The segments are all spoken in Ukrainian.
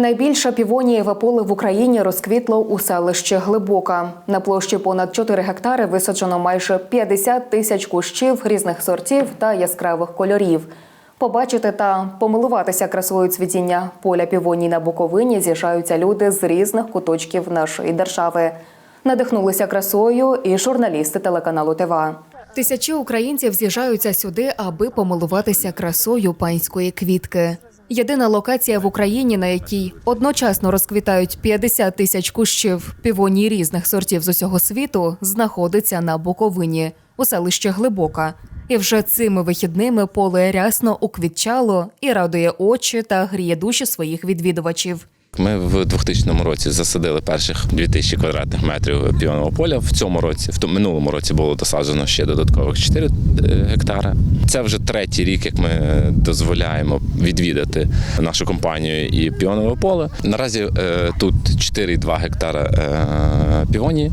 Найбільше півонієве поле в Україні розквітло у селищі Глибока. На площі понад 4 гектари висаджено майже 50 тисяч кущів різних сортів та яскравих кольорів. Побачити та помилуватися красою цвітіння поля півоній на Буковині з'їжджаються люди з різних куточків нашої держави. Надихнулися красою і журналісти телеканалу ТВА. Тисячі українців з'їжджаються сюди, аби помилуватися красою панської квітки. Єдина локація в Україні, на якій одночасно розквітають 50 тисяч кущів півоній різних сортів з усього світу, знаходиться на Буковині у селищі Глибока. І вже цими вихідними поле рясно уквітчало і радує очі та гріє душі своїх відвідувачів. Ми в 2000 році засадили перших 2000 квадратних метрів піонового поля. В цьому році, в минулому році було досаджено ще додаткових 4 е, гектари. Це вже третій рік, як ми дозволяємо відвідати нашу компанію і піонове поле. Наразі е, тут 4,2 гектара е, півонії.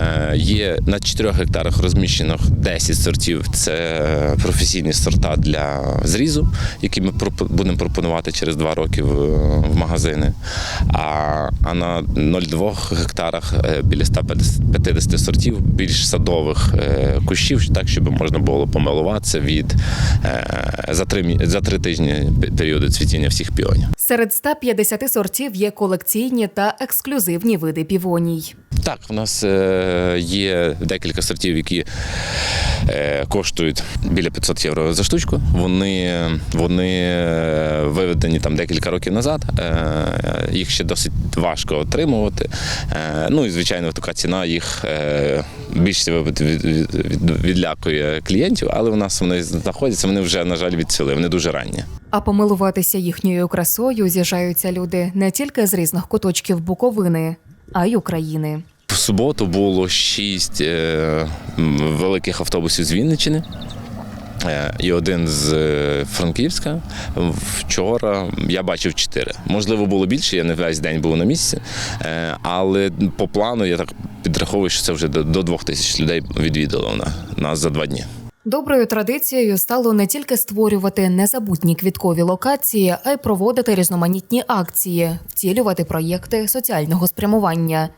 Е, Є на 4 гектарах розміщено 10 сортів. Це професійні сорта для зрізу, які ми будемо пропонувати через 2 роки в магазини. А, а на 0,2 гектарах е, біля 150 сортів більш садових е, кущів, так щоб можна було помилуватися від е, за три за три тижні періоду цвітіння всіх піонів. Серед 150 сортів є колекційні та ексклюзивні види півоній. Так, у нас е, є декілька сортів, які е, коштують біля 500 євро за штучку. Вони, вони е, виведені там декілька років назад. Їх ще досить важко отримувати. Ну і звичайно, така ціна їх від, відлякує клієнтів, але у нас вони знаходяться. Вони вже на жаль відцвіли. Вони дуже ранні. А помилуватися їхньою красою з'їжджаються люди не тільки з різних куточків Буковини, а й України. Суботу було шість е, великих автобусів з Вінниччини. е, І один з е, Франківська. Вчора я бачив чотири. Можливо, було більше, я не весь день був на місці. Але по плану я так підраховую, що це вже до двох тисяч людей відвідало на- нас за два дні. Доброю традицією стало не тільки створювати незабутні квіткові локації, а й проводити різноманітні акції, втілювати проєкти соціального спрямування.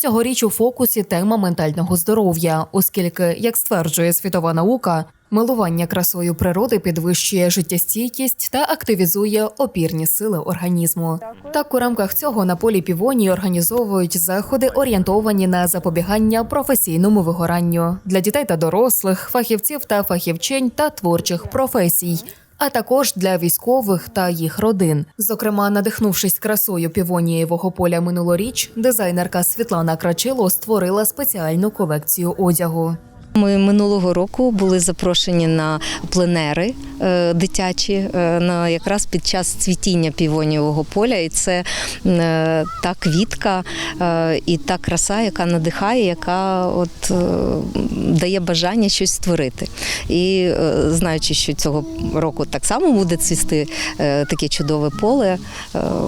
Цьогоріч у фокусі тема ментального здоров'я, оскільки, як стверджує світова наука, милування красою природи підвищує життєстійкість та активізує опірні сили організму. Так, у рамках цього на полі півонії організовують заходи, орієнтовані на запобігання професійному вигоранню для дітей та дорослих, фахівців та фахівчинь та творчих професій. А також для військових та їх родин. Зокрема, надихнувшись красою півонієвого поля минулоріч, дизайнерка Світлана Крачило створила спеціальну колекцію одягу. Ми минулого року були запрошені на пленери е, дитячі е, на якраз під час цвітіння півонієвого поля. І це е, та квітка і та краса, яка надихає, яка от дає бажання щось створити. І знаючи, що цього року так само буде цвісти таке чудове поле,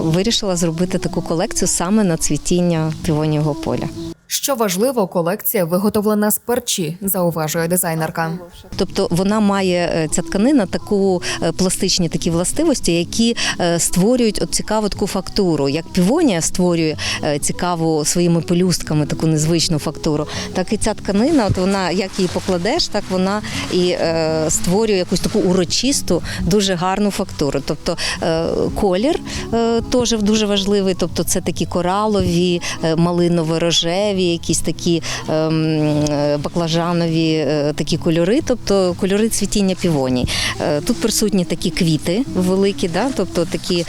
вирішила зробити таку колекцію саме на цвітіння півонієвого поля. Що важливо, колекція виготовлена з перчі, зауважує дизайнерка. Тобто вона має е, ця тканина таку е, пластичні такі властивості, які е, створюють от цікаву таку фактуру. Як півонія створює цікаву своїми пелюстками таку незвичну фактуру, так і ця тканина, от вона як її покладеш, так вона і створює якусь таку урочисту, дуже гарну фактуру. Тобто колір теж дуже важливий. Тобто це такі коралові, е, малиново-рожеві, якісь такі ем, е, баклажанові е, такі кольори, тобто кольори цвітіння півоній. Е, Тут присутні такі квіти великі, да? тобто такі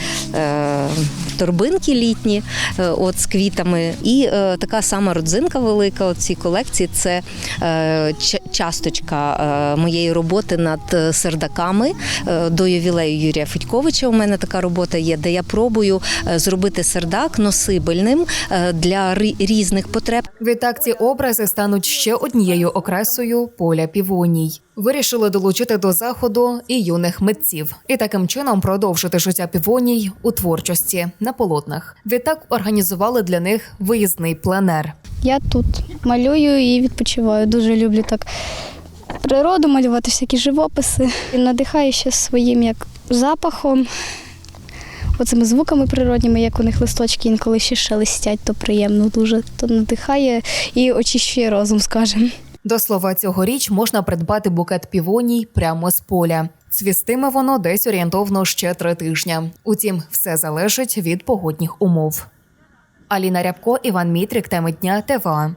торбинки літні от, з квітами. І така сама родзинка велика у цій колекції це часточка моєї роботи над сердаками до ювілею Юрія Федьковича. У мене така робота є, де я пробую зробити сердак носибельним для різних потреб. Відтак ці образи стануть ще однією окресою поля півоній. Вирішили долучити до заходу і юних митців, і таким чином продовжити життя півоній у творчості на полотнах. Відтак організували для них виїзний пленер. Я тут малюю і відпочиваю. Дуже люблю так природу малювати, всякі живописи. І надихаю ще своїм як запахом. Оцими звуками природніми, як у них листочки інколи ще шелестять, то приємно дуже, то надихає і очищує розум, скажімо. До слова, цьогоріч можна придбати букет півоній прямо з поля. Цвістиме воно десь орієнтовно ще три тижня. Утім, все залежить від погодних умов. Аліна Рябко, Іван Мітрик, теми дня ТВА.